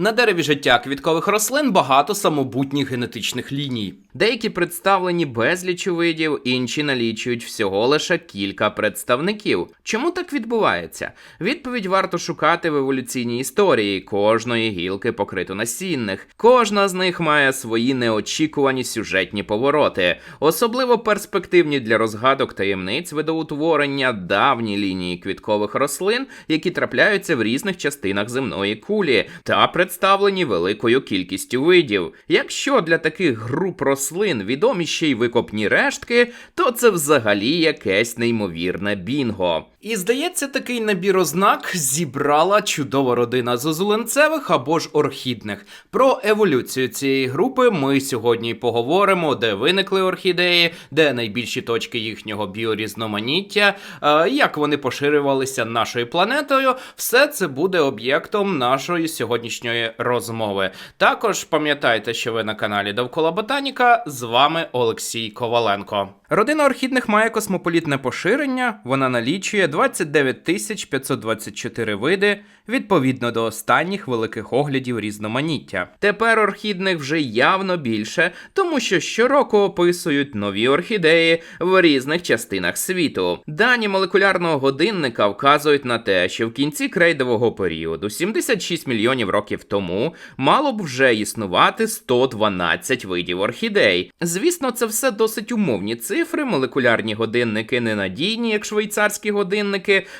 На дереві життя квіткових рослин багато самобутніх генетичних ліній. Деякі представлені безліч видів, інші налічують всього лише кілька представників. Чому так відбувається? Відповідь варто шукати в еволюційній історії кожної гілки покрито насінних. Кожна з них має свої неочікувані сюжетні повороти, особливо перспективні для розгадок таємниць видоутворення давні лінії квіткових рослин, які трапляються в різних частинах земної кулі, та представлені великою кількістю видів. Якщо для таких груп рослин відомі ще й викопні рештки, то це взагалі якесь неймовірне бінго. І здається, такий набір ознак зібрала чудова родина зозуленцевих або ж орхідних. Про еволюцію цієї групи ми сьогодні поговоримо, де виникли орхідеї, де найбільші точки їхнього біорізноманіття, е, як вони поширювалися нашою планетою. Все це буде об'єктом нашої сьогоднішньої розмови. Також пам'ятайте, що ви на каналі Довкола Ботаніка. З вами Олексій Коваленко. Родина орхідних має космополітне поширення. Вона налічує 29 тисяч 524 види відповідно до останніх великих оглядів різноманіття. Тепер орхідних вже явно більше, тому що щороку описують нові орхідеї в різних частинах світу. Дані молекулярного годинника вказують на те, що в кінці крейдового періоду, 76 мільйонів років тому, мало б вже існувати 112 видів орхідей. Звісно, це все досить умовні цифри. Молекулярні годинники ненадійні, як швейцарські годинники,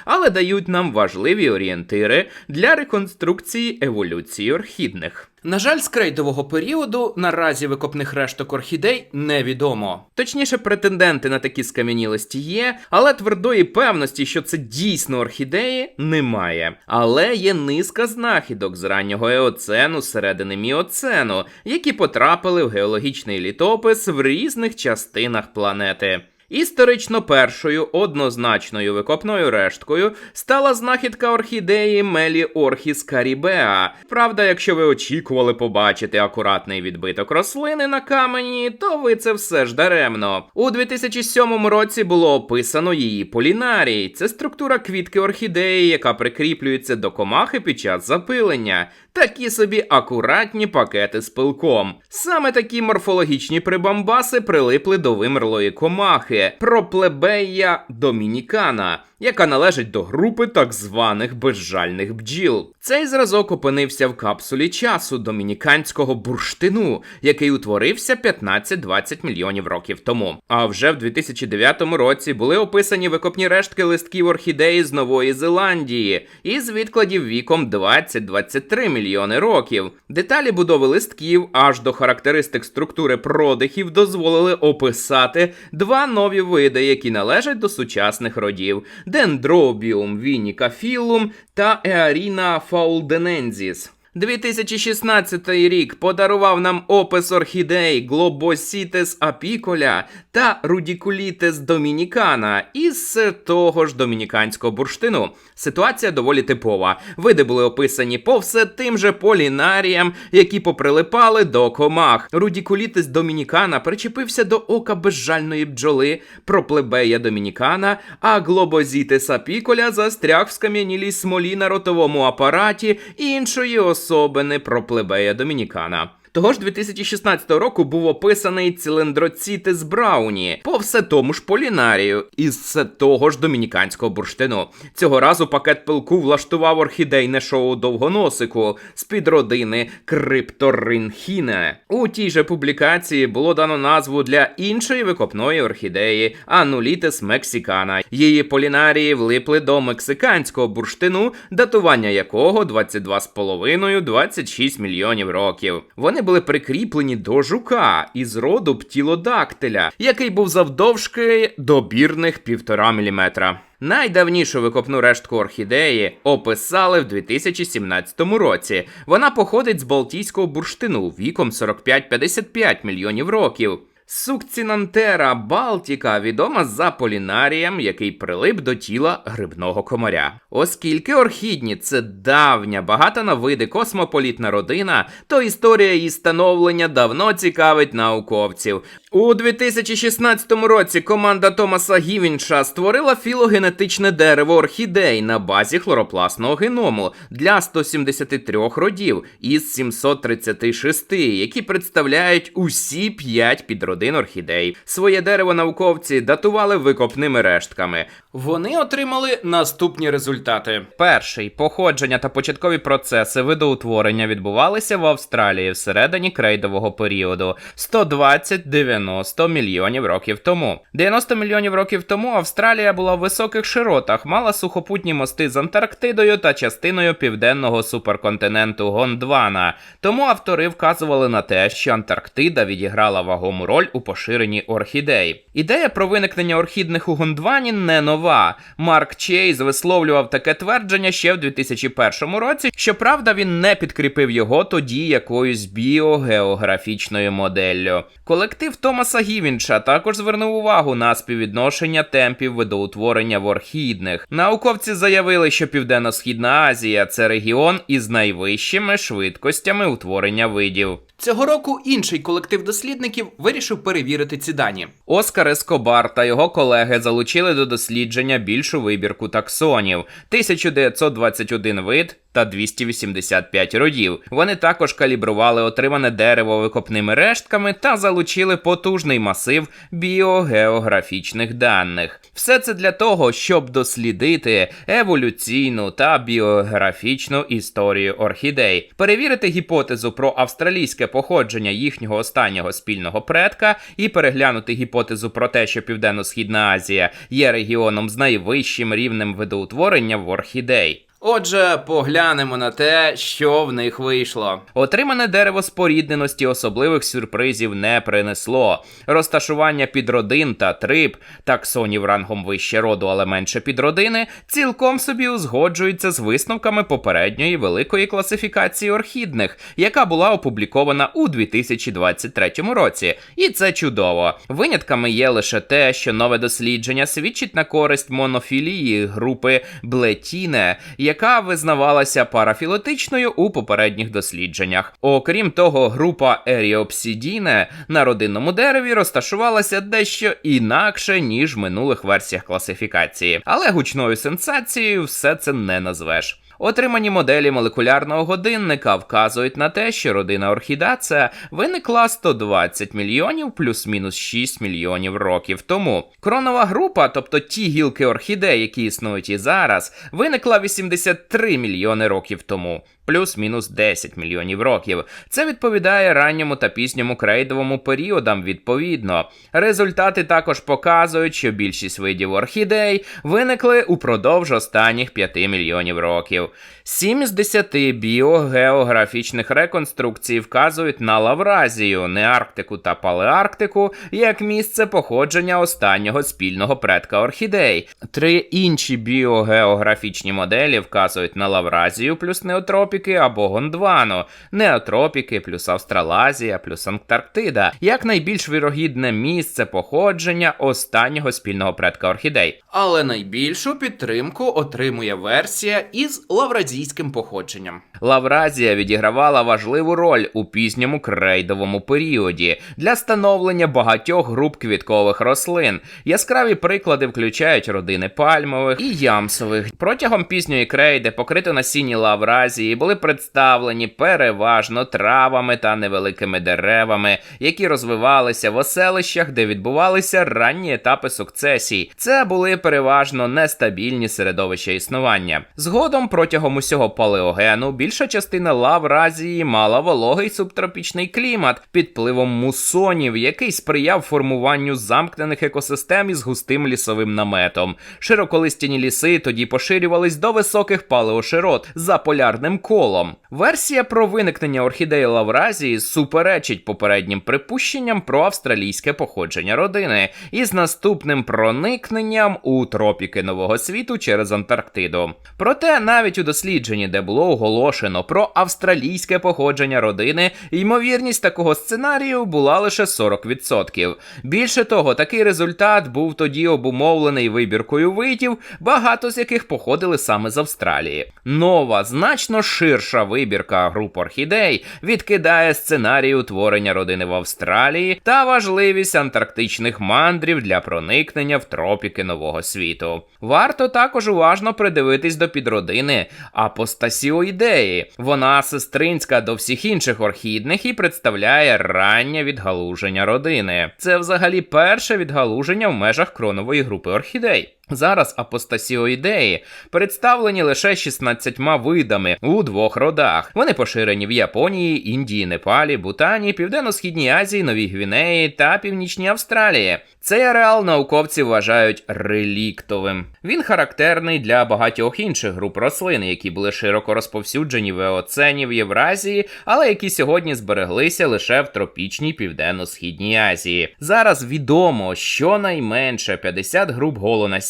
але дають нам важливі орієнтири для реконструкції еволюції орхідних. На жаль, з крейдового періоду наразі викопних решток орхідей невідомо. Точніше, претенденти на такі скам'янілості є, але твердої певності, що це дійсно орхідеї, немає. Але є низка знахідок з раннього еоцену, середини міоцену, які потрапили в геологічний літопис в різних частинах планети. Історично першою однозначною викопною решткою стала знахідка орхідеї Мелі Орхіс Карібеа. Правда, якщо ви очікували побачити акуратний відбиток рослини на камені, то ви це все ж даремно. У 2007 році було описано її полінарій. Це структура квітки орхідеї, яка прикріплюється до комахи під час запилення. Такі собі акуратні пакети з пилком. Саме такі морфологічні прибамбаси прилипли до вимерлої комахи Проплебея домінікана, яка належить до групи так званих безжальних бджіл. Цей зразок опинився в капсулі часу домініканського бурштину, який утворився 15-20 мільйонів років тому. А вже в 2009 році були описані викопні рештки листків орхідеї з Нової Зеландії із відкладів віком 20-23 мільйони років. Деталі будови листків аж до характеристик структури продихів дозволили описати два нові види, які належать до сучасних родів: дендробіум вінікафілум та Еаріна fauldenensis. 2016 рік подарував нам опис орхідей Globosites apicola та Rudiculites dominicana із того ж домініканського бурштину. Ситуація доволі типова. Види були описані по все тим же полінаріям, які поприлипали до комах. Rudiculites dominicana причепився до ока безжальної бджоли, проплебея домінікана, а Globosites apicola застряг в скам'янілій смолі на ротовому апараті іншої особини проплебея домінікана. Того ж 2016 року був описаний циліндроцітис Брауні по все тому ж полінарію із все того ж домініканського бурштину. Цього разу пакет пилку влаштував орхідейне шоу довгоносику з під родини Крипторинхіне. У тій же публікації було дано назву для іншої викопної орхідеї Анулітис мексикана. Її полінарії влипли до мексиканського бурштину, датування якого 22,5-26 мільйонів років. Вони були прикріплені до жука із роду птілодактиля, який був завдовжки добірних півтора міліметра. Найдавнішу викопну рештку орхідеї описали в 2017 році. Вона походить з Балтійського бурштину віком 45-55 мільйонів років. Сукцінантера Балтіка відома за полінарієм, який прилип до тіла грибного комаря. Оскільки орхідні це давня, багата на види космополітна родина, то історія її становлення давно цікавить науковців. У 2016 році команда Томаса Гівінша створила філогенетичне дерево орхідей на базі хлоропластного геному для 173 родів із 736, які представляють усі 5 підродин орхідей. Своє дерево науковці датували викопними рештками. Вони отримали наступні результати: перший походження та початкові процеси видоутворення відбувалися в Австралії всередині крейдового періоду 120-90 мільйонів років тому. 90 мільйонів років тому Австралія була в високих широтах, мала сухопутні мости з Антарктидою та частиною південного суперконтиненту Гондвана. Тому автори вказували на те, що Антарктида відіграла вагому роль у поширенні орхідей. Ідея про виникнення орхідних у Гондвані не нова. Марк Чейз висловлював таке твердження ще в 2001 році. Щоправда, він не підкріпив його тоді якоюсь біогеографічною моделлю. Колектив Томаса Гівінча також звернув увагу на співвідношення темпів видоутворення в орхідних. Науковці заявили, що Південно-Східна Азія це регіон із найвищими швидкостями утворення видів. Цього року інший колектив дослідників вирішив перевірити ці дані. Оскар Ескобар та його колеги залучили до дослідження більшу вибірку таксонів 1921 вид та 285 родів. Вони також калібрували отримане дерево викопними рештками та залучили потужний масив біогеографічних даних. Все це для того, щоб дослідити еволюційну та біогеографічну історію орхідей, перевірити гіпотезу про австралійське походження їхнього останнього спільного предка і переглянути гіпотезу про те, що Південно-Східна Азія є регіоном з найвищим рівнем видоутворення в орхідей. Отже, поглянемо на те, що в них вийшло. Отримане дерево спорідненості особливих сюрпризів не принесло. Розташування підродин та триб, таксонів рангом вище роду, але менше підродини, цілком собі узгоджуються з висновками попередньої великої класифікації орхідних, яка була опублікована у 2023 році. І це чудово. Винятками є лише те, що нове дослідження свідчить на користь монофілії групи Блетіне яка визнавалася парафілотичною у попередніх дослідженнях. Окрім того, група Еріопсідіне на родинному дереві розташувалася дещо інакше, ніж в минулих версіях класифікації, але гучною сенсацією все це не назвеш. Отримані моделі молекулярного годинника вказують на те, що родина орхідація виникла 120 мільйонів плюс-мінус 6 мільйонів років тому. Кронова група, тобто ті гілки орхідей, які існують і зараз, виникла 83 мільйони років тому. Плюс-мінус 10 мільйонів років. Це відповідає ранньому та пізньому крейдовому періодам відповідно. Результати також показують, що більшість видів орхідей виникли упродовж останніх 5 мільйонів років. 7 з 10 біогеографічних реконструкцій вказують на Лавразію, Неарктику та Палеарктику як місце походження останнього спільного предка орхідей. Три інші біогеографічні моделі вказують на Лавразію плюс неотропіки або Гондвану, неотропіки плюс Австралазія плюс Антарктида, як найбільш вірогідне місце походження останнього спільного предка орхідей. Але найбільшу підтримку отримує версія із лавразійським походженням. Лавразія відігравала важливу роль у пізньому крейдовому періоді для становлення багатьох груп квіткових рослин. Яскраві приклади включають родини пальмових і ямсових. Протягом пізньої крейди покрито насінні лавразії були представлені переважно травами та невеликими деревами, які розвивалися в оселищах, де відбувалися ранні етапи сукцесій. Це були переважно нестабільні середовища існування. Згодом протягом усього палеогену більша частина лавразії мала вологий субтропічний клімат під впливом мусонів, який сприяв формуванню замкнених екосистем із густим лісовим наметом. Широколистяні ліси тоді поширювались до високих палеоширот за полярним колом. Версія про виникнення орхідеї Лавразії суперечить попереднім припущенням про австралійське походження родини із наступним проникненням у тропіки Нового світу через Антарктиду. Проте навіть у дослідженні, де було оголошено про австралійське походження родини, ймовірність такого сценарію була лише 40%. Більше того, такий результат був тоді обумовлений вибіркою видів, багато з яких походили саме з Австралії. Нова, значно ширша вибірка груп орхідей відкидає сценарій утворення родини в Австралії та важливість антарктичних мандрів для проникнення в тропіки нового світу. Варто також уважно придивитись до підродини апостасіоїдеї. Вона сестринська до всіх інших орхідних і представляє раннє відгалуження родини. Це взагалі перше відгалуження в межах кронової групи орхідей. Зараз апостасіоїдеї представлені лише 16 видами у двох родах. Вони поширені в Японії, Індії, Непалі, Бутані, Південно-Східній Азії, Новій Гвінеї та Північній Австралії. Цей ареал науковці вважають реліктовим. Він характерний для багатьох інших груп рослин, які були широко розповсюджені в Еоцені в Євразії, але які сьогодні збереглися лише в тропічній південно-східній Азії. Зараз відомо, що найменше 50 груп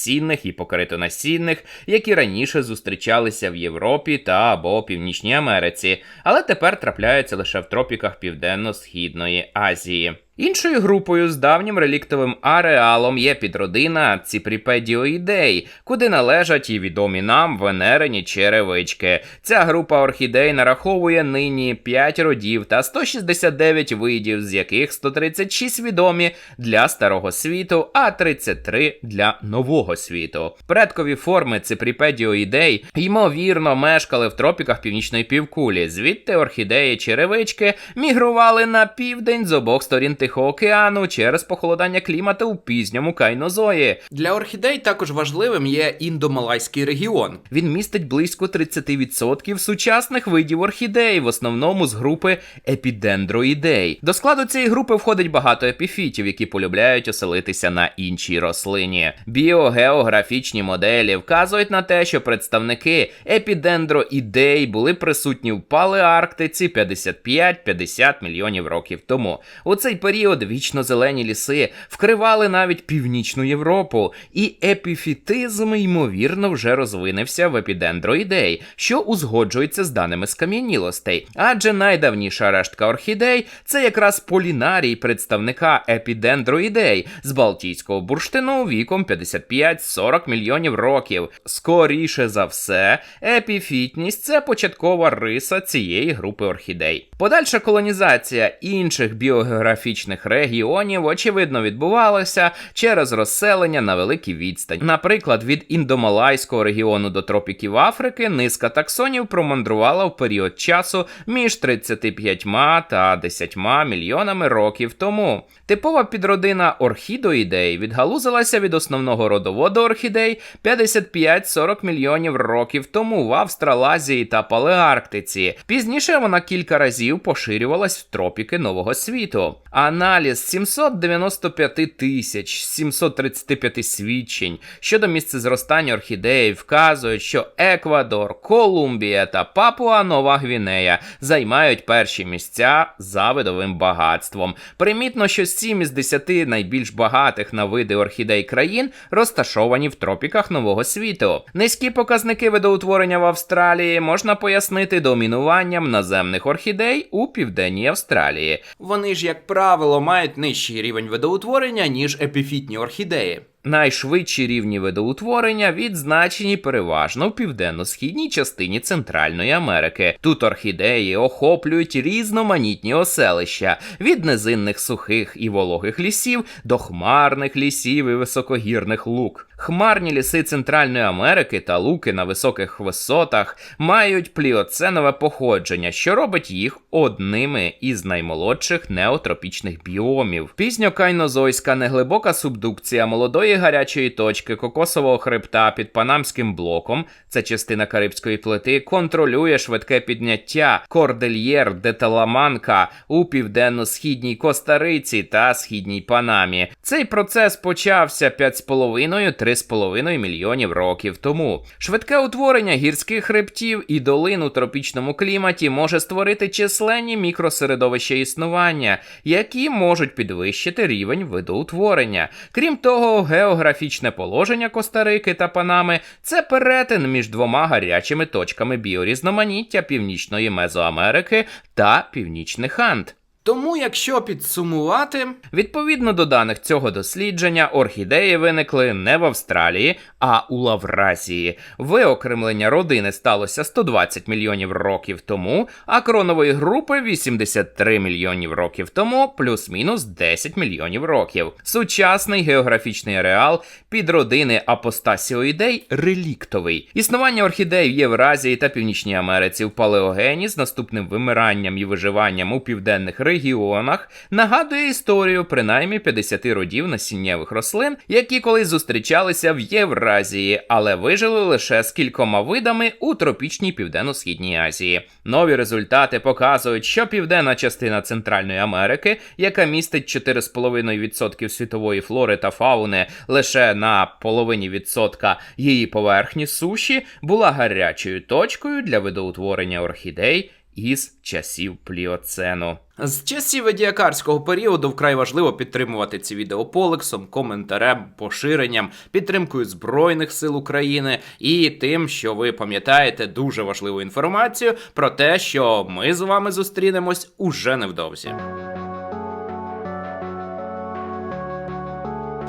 голонасінних і покритонасінних, які раніше зустрічалися в Європі та або Північній Америці, але тепер трапляються лише в тропіках Південно-Східної Азії. Іншою групою з давнім реліктовим ареалом є підродина Ципріпедіоїдей, куди належать і відомі нам венерені черевички. Ця група орхідей нараховує нині 5 родів та 169 видів, з яких 136 відомі для старого світу, а 33 для нового світу. Предкові форми ципріпедіоїдей ймовірно мешкали в тропіках північної півкулі. Звідти орхідеї черевички мігрували на південь з обох сторін Тихого океану через похолодання клімату у пізньому кайнозої. Для орхідей також важливим є індомалайський регіон. Він містить близько 30% сучасних видів орхідей, в основному з групи епідендроїдей. До складу цієї групи входить багато епіфітів, які полюбляють оселитися на іншій рослині. Біогеографічні моделі вказують на те, що представники епідендроїдей були присутні в палеарктиці 55-50 мільйонів років тому. У цей період вічно зелені ліси вкривали навіть північну Європу, і епіфітизм, ймовірно, вже розвинився в епідендроїдей, що узгоджується з даними скам'янілостей. Адже найдавніша рештка орхідей це якраз полінарій представника епідендроїдей з Балтійського бурштину віком 55-40 мільйонів років. Скоріше за все, епіфітність це початкова риса цієї групи орхідей. Подальша колонізація інших біогеографічних регіонів, очевидно, відбувалася через розселення на великій відстані. Наприклад, від індомалайського регіону до тропіків Африки низка таксонів промандрувала в період часу між 35 та 10 мільйонами років тому. Типова підродина орхідоїдей відгалузилася від основного родоводу орхідей 55-40 мільйонів років тому в Австралазії та Палеарктиці. Пізніше вона кілька разів поширювалась в тропіки Нового світу. Аналіз 795 тисяч 735 свідчень щодо місцезростання орхідеї вказують, що Еквадор, Колумбія та Папуа Нова Гвінея займають перші місця за видовим багатством. Примітно, що 7 із 10 найбільш багатих на види орхідей країн розташовані в тропіках Нового світу. Низькі показники видоутворення в Австралії можна пояснити домінуванням наземних орхідей у південній Австралії. Вони ж, як правило, мають нижчий рівень видоутворення, ніж епіфітні орхідеї. Найшвидші рівні видоутворення відзначені переважно в південно-східній частині Центральної Америки. Тут орхідеї охоплюють різноманітні оселища від низинних сухих і вологих лісів до хмарних лісів і високогірних лук. Хмарні ліси Центральної Америки та луки на високих висотах мають пліоценове походження, що робить їх одними із наймолодших неотропічних біомів. Пізньокайнозойська неглибока субдукція молодої нової гарячої точки кокосового хребта під Панамським блоком, це частина Карибської плити, контролює швидке підняття Кордельєр де Таламанка у південно-східній Коста-Риці та східній Панамі. Цей процес почався 5,5-3,5 мільйонів років тому. Швидке утворення гірських хребтів і долин у тропічному кліматі може створити численні мікросередовища існування, які можуть підвищити рівень видоутворення. Крім того, географічне положення Коста-Рики та Панами це перетин між двома гарячими точками біорізноманіття Північної Мезоамерики та Північних Анд. Тому, якщо підсумувати, відповідно до даних цього дослідження, орхідеї виникли не в Австралії, а у Лавразії. Виокремлення родини сталося 120 мільйонів років тому, а кронової групи 83 мільйонів років тому, плюс-мінус 10 мільйонів років. Сучасний географічний ареал підродини апостасіоїдей реліктовий. Існування орхідей в Євразії та Північній Америці в палеогені з наступним вимиранням і виживанням у південних регіонах нагадує історію принаймні 50 родів насіннєвих рослин, які колись зустрічалися в Євразії, але вижили лише з кількома видами у тропічній південно-східній Азії. Нові результати показують, що південна частина Центральної Америки, яка містить 4,5% світової флори та фауни лише на половині відсотка її поверхні суші, була гарячою точкою для видоутворення орхідей із часів пліоцену. З часів едіакарського періоду вкрай важливо підтримувати ці відео полексом, коментарем, поширенням, підтримкою Збройних сил України і тим, що ви пам'ятаєте дуже важливу інформацію про те, що ми з вами зустрінемось уже невдовзі.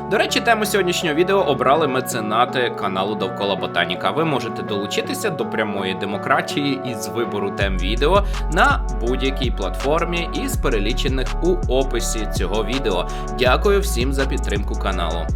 До речі, тему сьогоднішнього відео обрали меценати каналу Довкола Ботаніка. Ви можете долучитися до прямої демократії із вибору тем відео на будь-якій платформі із перелічених у описі цього відео. Дякую всім за підтримку каналу.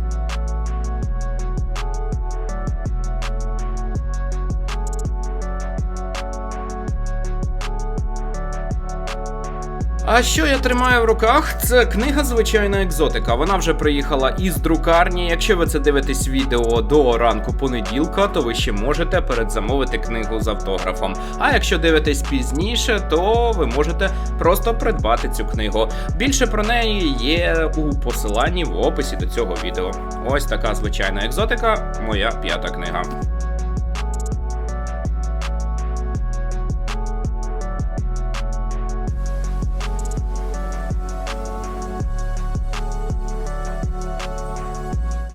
А що я тримаю в руках? Це книга звичайна екзотика. Вона вже приїхала із друкарні. Якщо ви це дивитесь відео до ранку понеділка, то ви ще можете передзамовити книгу з автографом. А якщо дивитесь пізніше, то ви можете просто придбати цю книгу. Більше про неї є у посиланні в описі до цього відео. Ось така звичайна екзотика, моя п'ята книга.